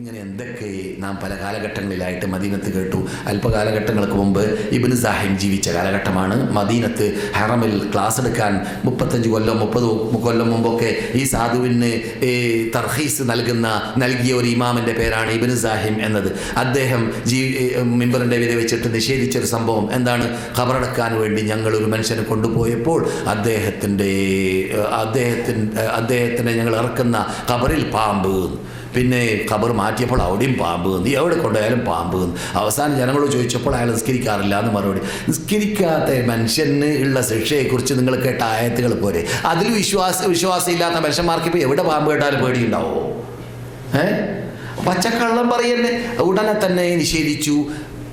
ഇങ്ങനെ എന്തൊക്കെ നാം പല കാലഘട്ടങ്ങളിലായിട്ട് മദീനത്ത് കേട്ടു. അല്പകാലഘട്ടങ്ങൾക്ക് മുമ്പ് ഇബിന് സാഹിം ജീവിച്ച കാലഘട്ടമാണ്. മദീനത്ത് ഹറമിൽ ക്ലാസ് എടുക്കാൻ മുപ്പത്തഞ്ച് കൊല്ലം മുപ്പത് കൊല്ലം മുമ്പൊക്കെ ഈ സാധുവിന് തർഹീസ് നൽകുന്ന നൽകിയ ഒരു ഇമാമിന്റെ പേരാണ് ഇബിന് സാഹിം എന്നത്. അദ്ദേഹം ജീ മിമ്പറിന്റെ വില വെച്ചിട്ട് നിഷേധിച്ച ഒരു സംഭവം എന്താണ്? ഖബറടക്കാൻ വേണ്ടി ഞങ്ങൾ ഒരു മനുഷ്യനെ കൊണ്ടുപോയപ്പോൾ അദ്ദേഹത്തിന്റെ അദ്ദേഹത്തിൻ അദ്ദേഹത്തിനെ ഞങ്ങൾ ഇറക്കുന്ന ഖബറിൽ പാമ്പ് പിന്നെ ഖബർ മാറ്റിയപ്പോൾ അവിടെയും പാമ്പ് നീ എവിടെ കൊണ്ടുപോയാലും പാമ്പ് അവസാനം ജനങ്ങളോട് ചോദിച്ചപ്പോൾ അയാൾ നിസ്കരിക്കാറില്ല എന്ന് മറുപടി. നിസ്കരിക്കാത്ത മനുഷ്യന് ഉള്ള ശിക്ഷയെക്കുറിച്ച് നിങ്ങൾ കേട്ട ആയത്തുകൾ പോരെ. അതിൽ വിശ്വാസ വിശ്വാസം ഇല്ലാത്ത മനുഷ്യന്മാർക്ക് ഇപ്പോൾ എവിടെ പാമ്പ് കേട്ടാലും പേടിയുണ്ടാവോ? ഏ? പച്ചക്കള്ളം പറയുന്നത് ഉടനെ തന്നെ നിഷേധിച്ചു.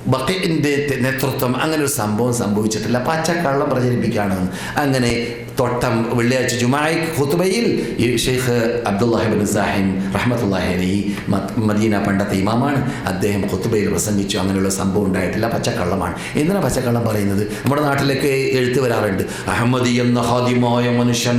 ബക്കറ്റിന്റെ നേതൃത്വം അങ്ങനെ ഒരു സംഭവം സംഭവിച്ചിട്ടില്ല. പച്ചക്കള്ളം പ്രചരിപ്പിക്കുകയാണ് അങ്ങനെ തൊട്ടം വെള്ളിയാഴ്ച ജുമായി ഖുത്തുബയിൽ ഈ ഷെയ്ഖ് അബ്ദുല്ലാഹിബിൻ സാഹിം റഹ്മത്തുല്ലാഹി മദീന പണ്ടത്തെ ഇമാമാണ്. അദ്ദേഹം ഖുത്തുബയിൽ പ്രസംഗിച്ചു. അങ്ങനെയുള്ള സംഭവം ഉണ്ടായിട്ടില്ല. പച്ചക്കള്ളമാണ്. എന്തിനാണ് പച്ചക്കള്ളം പറയുന്നത്? നമ്മുടെ നാട്ടിലേക്ക് എഴുത്ത് വരാറുണ്ട്. അഹമ്മദി എന്ന ഹാദിമായ മനുഷ്യൻ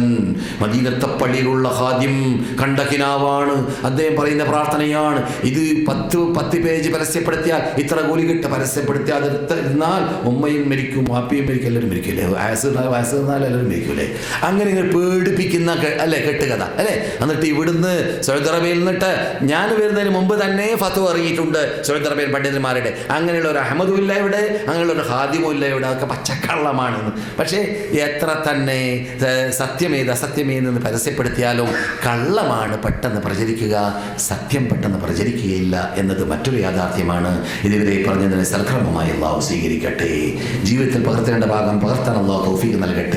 മദീനത്തെ പള്ളിയിലുള്ള ഹാദ്യം കണ്ട കിനാവാണ്. അദ്ദേഹം പറയുന്ന പ്രാർത്ഥനയാണ്. ഇത് പത്ത് പത്ത് പേജ് പരസ്യപ്പെടുത്തിയാൽ ഇത്ര കൂലി കിട്ട. പരസ്യപ്പെടുത്തിയാതിരുന്നാൽ ഉമ്മയും മരിക്കും വാപ്പിയും മരിക്കും എല്ലാവരും മരിക്കില്ലേ വയസ്സ് വയസ്സ് തന്നാൽ എല്ലാവരും മരിക്കൂലേ അങ്ങനെ ഇങ്ങനെ പേടിപ്പിക്കുന്ന അല്ലേ കെട്ടുകഥ അല്ലേ? എന്നിട്ട് ഇവിടുന്ന് സൗദി അറേബ്യയിൽ നിന്നിട്ട് ഞാൻ വരുന്നതിന് മുമ്പ് തന്നെ ഫത്വ ഇറങ്ങിയിട്ടുണ്ട് സൗദി അറേബ്യൻ പണ്ഡിതന്മാരുടെ. അങ്ങനെയുള്ള ഒരു അഹമ്മദും ഇല്ല ഇവിടെ അങ്ങനെയുള്ള ഒരു ഹാദിമും ഇല്ല ഇവിടെ. അതൊക്കെ പച്ചക്കള്ളമാണെന്ന്. പക്ഷേ എത്ര തന്നെ സത്യമേത് അസത്യമേതെന്ന് പരസ്യപ്പെടുത്തിയാലും കള്ളമാണ് പെട്ടെന്ന് പ്രചരിക്കുക സത്യം പെട്ടെന്ന് പ്രചരിക്കുകയില്ല എന്നത് മറ്റൊരു യാഥാർത്ഥ്യമാണ്. ഇതുവരെ പറഞ്ഞതിനെ സൽക്രമമായി അള്ളാഹു സ്വീകരിക്കട്ടെ. ജീവിതത്തിൽ പകർത്തേണ്ട ഭാഗം പകർത്താൻ അള്ളാഹു തോഫിക്ക് നൽകട്ടെ.